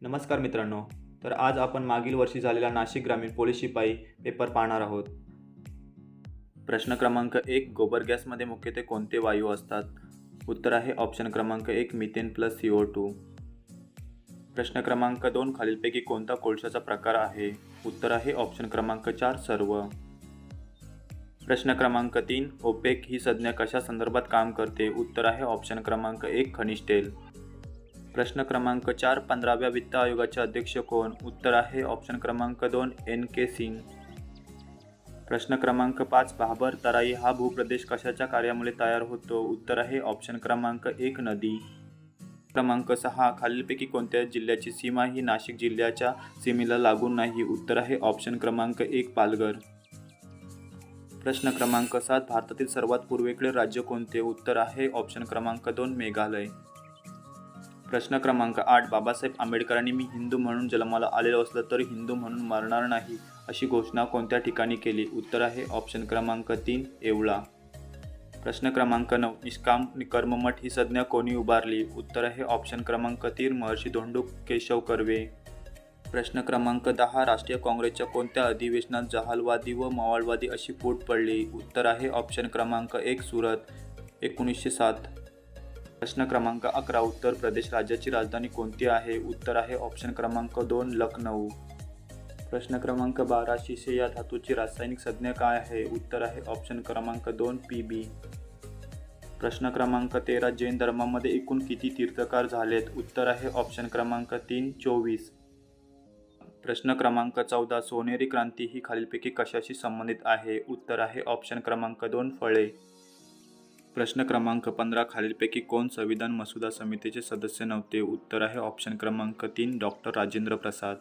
नमस्कार मित्रांनो तर आज आपण मागील वर्षी झालेला नाशिक ग्रामीण पोलीस शिपाई पेपर पाहणार आहोत. प्रश्न क्रमांक एक गोबर गॅसमध्ये मुख्यत्वे कोणते वायू असतात? उत्तर आहे ऑप्शन क्रमांक एक methane plus C O two प्रश्न क्रमांक दोन खालीलपैकी कोणता कोळशाचा प्रकार आहे? उत्तर आहे ऑप्शन क्रमांक चार सर्व. प्रश्न क्रमांक तीन ओपेक ही संज्ञा कशा संदर्भात काम करते? उत्तर आहे ऑप्शन क्रमांक एक खनिज तेल. प्रश्न क्रमांक चार पंधराव्या वित्त आयोगाचे अध्यक्ष कोण? उत्तर आहे ऑप्शन क्रमांक दोन एन के सिंग. प्रश्न क्रमांक पाच भाबर तराई हा भूप्रदेश कशाच्या कार्यामुळे तयार होतो? उत्तर आहे ऑप्शन क्रमांक एक नदी. क्रमांक सहा खालीलपैकी कोणत्या जिल्ह्याची सीमा ही नाशिक जिल्ह्याच्या सीमेला लागून नाही? उत्तर आहे ऑप्शन क्रमांक एक पालघर. प्रश्न क्रमांक सात भारतातील सर्वात पूर्वेकडील राज्य कोणते? उत्तर आहे ऑप्शन क्रमांक दोन मेघालय. प्रश्न क्रमांक आठ बाबासाहेब आंबेडकरांनी मी हिंदू म्हणून जन्माला आलेलो असलं तरी हिंदू म्हणून मरणार नाही अशी घोषणा कोणत्या ठिकाणी केली? उत्तर आहे ऑप्शन क्रमांक तीन येवळा प्रश्न क्रमांक नऊ निष्काम कर्ममठ ही संज्ञा कोणी उभारली? उत्तर आहे ऑप्शन क्रमांक तीन महर्षी धोंडू केशव कर्वे. प्रश्न क्रमांक दहा राष्ट्रीय काँग्रेसच्या कोणत्या अधिवेशनात जहालवादी व मवाळवादी अशी फूट पडली? उत्तर आहे ऑप्शन क्रमांक एक सुरत एकोणीसशे सात. प्रश्न क्रमांक अकरा उत्तर प्रदेश राज्याची राजधानी कोणती आहे? उत्तर आहे ऑप्शन क्रमांक दोन लखनऊ. प्रश्न क्रमांक बारा शिसे या धातूची रासायनिक संज्ञा काय आहे? उत्तर आहे ऑप्शन क्रमांक दोन पी बी. प्रश्न क्रमांक तेरा जैन धर्मामध्ये एकूण किती तीर्थकार झालेत? उत्तर आहे ऑप्शन क्रमांक तीन चोवीस. प्रश्न क्रमांक चौदा सोनेरी क्रांती ही खालीलपैकी कशाशी संबंधित आहे? उत्तर आहे ऑप्शन क्रमांक दोन फळे. प्रश्न क्रमांक पंधरा खालीलपैकी कोण संविधान मसुदा समितीचे सदस्य नव्हते? उत्तर आहे ऑप्शन क्रमांक तीन डॉक्टर राजेंद्र प्रसाद.